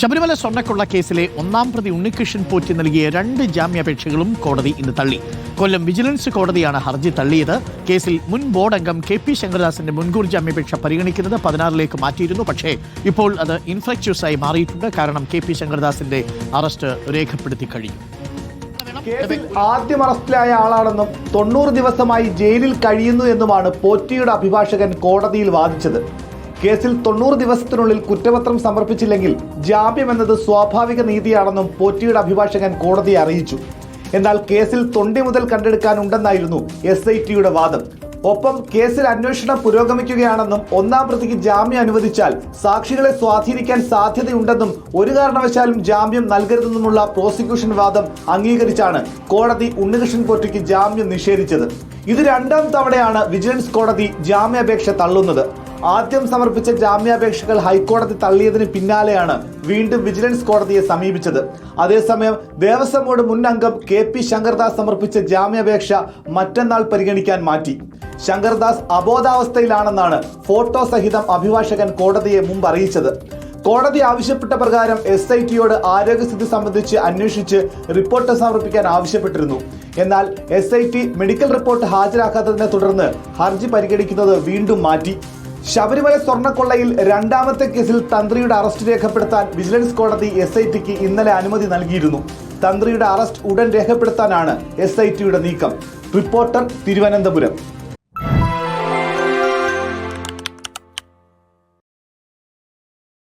ശബരിമല സ്വർണക്കൊള്ള കേസിലെ ഒന്നാം പ്രതി ഉണ്ണികൃഷ്ണൻ പോറ്റി നൽകിയ രണ്ട് ജാമ്യാപേക്ഷകളും കോടതി ഇന്ന് തള്ളി. കൊല്ലം വിജിലൻസ് കോടതിയാണ് ഹർജി തള്ളിയത്. കേസിൽ മുൻ ബോർഡ് അംഗം കെ പി ശങ്കരദാസിന്റെ മുൻകൂർ ജാമ്യാപേക്ഷ പരിഗണിക്കുന്നത് പതിനാറിലേക്ക് മാറ്റിയിരുന്നു. പക്ഷേ ഇപ്പോൾ അത് ഇൻഫ്ലക്ച്വസ് ആയി മാറിയിട്ടുണ്ട്. കാരണം കെ പി ശങ്കരദാസിന്റെ അറസ്റ്റ് രേഖപ്പെടുത്തി കഴിഞ്ഞു. കേസിൽ ആദ്യം അറസ്റ്റിലായ ആളാണെന്നും തൊണ്ണൂറ് ദിവസമായി ജയിലിൽ കഴിയുന്നു എന്നുമാണ് പോറ്റിയുടെ അഭിഭാഷകൻ കോടതിയിൽ വാദിച്ചത്. കേസിൽ തൊണ്ണൂറ് ദിവസത്തിനുള്ളിൽ കുറ്റപത്രം സമർപ്പിച്ചില്ലെങ്കിൽ ജാമ്യം എന്നത് സ്വാഭാവിക നീതിയാണെന്നും പോറ്റിയുടെ അഭിഭാഷകൻ കോടതിയെ അറിയിച്ചു. എന്നാൽ കേസിൽ തൊണ്ടി മുതൽ കണ്ടെടുക്കാനുണ്ടെന്നായിരുന്നു എസ് ഐ ടിയുടെ വാദം. ഒപ്പം കേസിൽ അന്വേഷണം പുരോഗമിക്കുകയാണെന്നും ഒന്നാം പ്രതിക്ക് ജാമ്യം അനുവദിച്ചാൽ സാക്ഷികളെ സ്വാധീനിക്കാൻ സാധ്യതയുണ്ടെന്നും ഒരു കാരണവശാലും ജാമ്യം നൽകരുതെന്നുമുള്ള പ്രോസിക്യൂഷൻ വാദം അംഗീകരിച്ചാണ് കോടതി ഉണ്ണികൃഷ്ണൻ പോറ്റിക്ക് ജാമ്യം നിഷേധിച്ചത്. ഇത് രണ്ടാം തവണയാണ് വിജിലൻസ് കോടതി ജാമ്യാപേക്ഷ തള്ളുന്നത്. ആദ്യം സമർപ്പിച്ച ജാമ്യാപേക്ഷകൾ ഹൈക്കോടതി തള്ളിയതിന് പിന്നാലെയാണ് വീണ്ടും വിജിലൻസ് കോടതിയെ സമീപിച്ചത്. അതേസമയം ദേവസ്വം ബോർഡ് മുൻ അംഗം കെ പി ശങ്കർദാസ് സമർപ്പിച്ച ജാമ്യാപേക്ഷ മറ്റന്നാൾ പരിഗണിക്കാൻ മാറ്റി. ശങ്കർദാസ് അബോധാവസ്ഥയിലാണെന്നാണ് ഫോട്ടോ സഹിതം അഭിഭാഷകൻ കോടതിയെ മുമ്പ് അറിയിച്ചത്. കോടതി ആവശ്യപ്പെട്ട പ്രകാരം എസ് ഐ ടിയോട് ആരോഗ്യസ്ഥിതി സംബന്ധിച്ച് അന്വേഷിച്ച് റിപ്പോർട്ട് സമർപ്പിക്കാൻ ആവശ്യപ്പെട്ടിരുന്നു. എന്നാൽ S I T medical report ഹാജരാക്കാത്തതിനെ തുടർന്ന് ഹർജി പരിഗണിക്കുന്നത് വീണ്ടും മാറ്റി. ശബരിമല സ്വർണക്കൊള്ളയിൽ രണ്ടാമത്തെ കേസിൽ തന്ത്രിയുടെ അറസ്റ്റ് രേഖപ്പെടുത്താൻ വിജിലൻസ് കോടതി എസ് ഐ ടിക്ക് ഇന്നലെ അനുമതി നൽകിയിരുന്നു. തന്ത്രിയുടെ അറസ്റ്റ് ഉടൻ രേഖപ്പെടുത്താനാണ് എസ് ഐ ടിയുടെ നീക്കം. റിപ്പോർട്ടർ തിരുവനന്തപുരം.